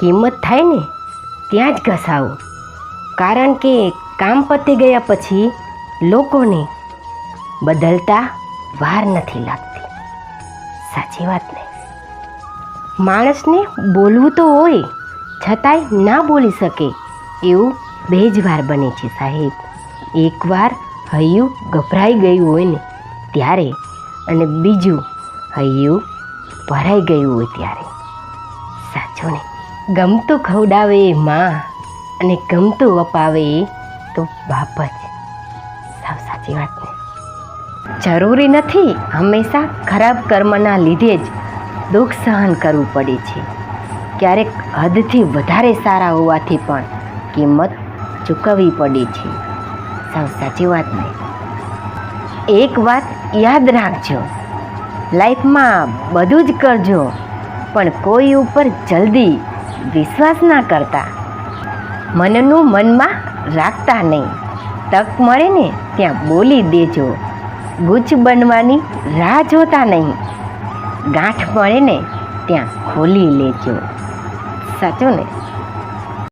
કિંમત થાય ને, ત્યાં જ ઘસાવો. કારણ કે કામ પતી ગયા પછી લોકોને બદલતા વાર નથી લાગતી. સાચી વાત ને? માણસને બોલવું તો હોય, છતાંય ના બોલી શકે એવું બે જ વાર બને છે સાહેબ. એકવાર હૈયું ગભરાઈ ગયું હોય ને ત્યારે અને બીજું હૈયું ભરાઈ ગયું હોય ત્યારે. સાચો ને? ગમતું ખવડાવે એ માં અને ગમતું અપાવે તો બાપ જ. સાવ સાચી વાત ને. જરૂરી નથી હંમેશા ખરાબ કર્મના લીધે જ દુઃખ સહન કરવું પડે છે. ક્યારેક હદથી વધારે સારા હોવાથી પણ કિંમત ચૂકવવી પડે છે. સાવ સાચી વાત ને. એક વાત યાદ રાખજો. લાઈફમાં બધું જ કરજો, પણ કોઈ ઉપર જલ્દી વિશ્વાસ ના કરતા. મનનું મનમાં રાખતા નહીં. તક મળે ને ત્યાં બોલી દેજો. ગુચ્છ બનવાની રાહ જોતા નહીં. ગાંઠ મળે ને ત્યાં ખોલી લેજો. સાચું ને?